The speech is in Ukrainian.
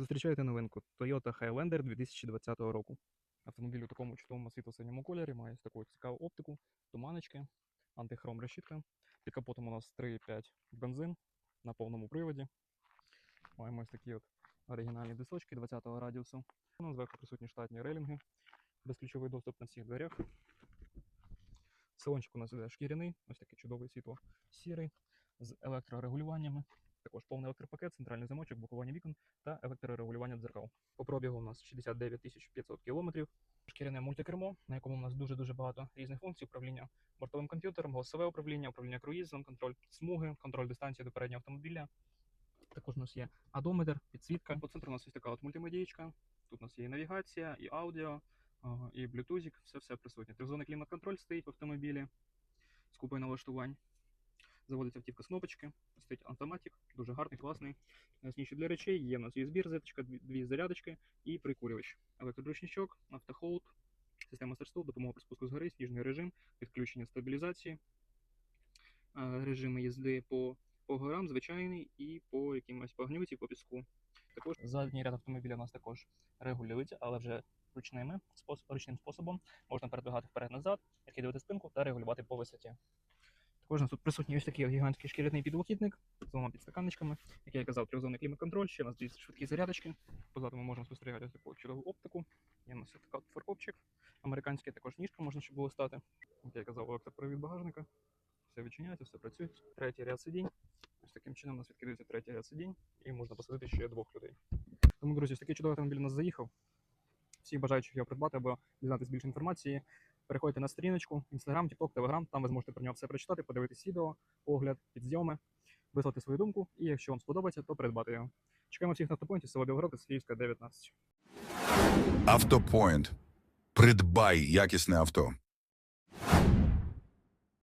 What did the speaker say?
Зустрічаєте новинку Toyota Highlander 2020 року. Автомобіль у такому чудовому світло-синьому кольорі має таку цікаву оптику, туманочки, антихром решітка. Під капотом у нас 3,5 бензин на повному приводі. Маємо ось такі от оригінальні дисочки 20-го радіусу. У нас зверху присутні штатні рейлінги, безключовий доступ на всіх дверях. Салончик у нас іде шкіряний, ось такий чудовий світло сірий з електрорегулюваннями. Також повний електропакет, центральний замочок, блокування вікон та електрорегулювання дзеркал. По пробігу у нас 69 500 км. Шкіряне мультикермо, на якому у нас дуже-дуже багато різних функцій управління бортовим комп'ютером, голосове управління, управління круїзом, контроль смуги, контроль дистанції до переднього автомобіля. Також у нас є адометр, підсвітка. По центру у нас ось така от мультимедієчка. Тут у нас є і навігація, і аудіо, і блютузик, все-все присутнє. Трьохзонний клімат-контроль стоїть в автомобілі з купою налаштувань. Заводиться автівка з кнопочки, стоїть автоматик, дуже гарний, класний. Найсніше для речей є у нас USB розеточка, дві, зарядочки і прикурювач. Електроручничок, автохолд, система старт-стоп, допомога при спуску з гори, сніжний режим, підключення стабілізації, е, режими їзди по, по горам, звичайний і по якимось погнюці, по піску. Також задній ряд автомобіля у нас також регулюється, але вже ручними, ручним способом. Можна передвигати вперед-назад, відкидувати спинку та регулювати по висоті. Також тут присутній ось такий гігантський шкіряний підлокітник з двома підстаканничками. Як я казав, трьохзонний клімат-контроль, ще у нас дві швидкі зарядочки. Позаду ми можемо спостерігати таку чудову оптику. Є у нас така фаркопчик американський, також ніжка можна щоб було стати. Як я казав, електропривід багажника. Все відчиняється, все працює. Третій ряд сидінь. Ось таким чином у нас відкидається третій ряд сидінь і можна посадити ще двох людей. Тому, друзі, ось такий чудовий автомобіль у нас заїхав. Всіх бажаючих його придбати або дізнатися більше інформації. Переходьте на сторіночку, Instagram, TikTok, Telegram, там ви зможете про нього все прочитати, подивитись відео, огляд, підзйоми, вислати свою думку, і якщо вам сподобається, то придбати його. Чекаємо всіх на автопоінті, село Білгород, Слівська, 19. Автопоінт. Придбай якісне авто.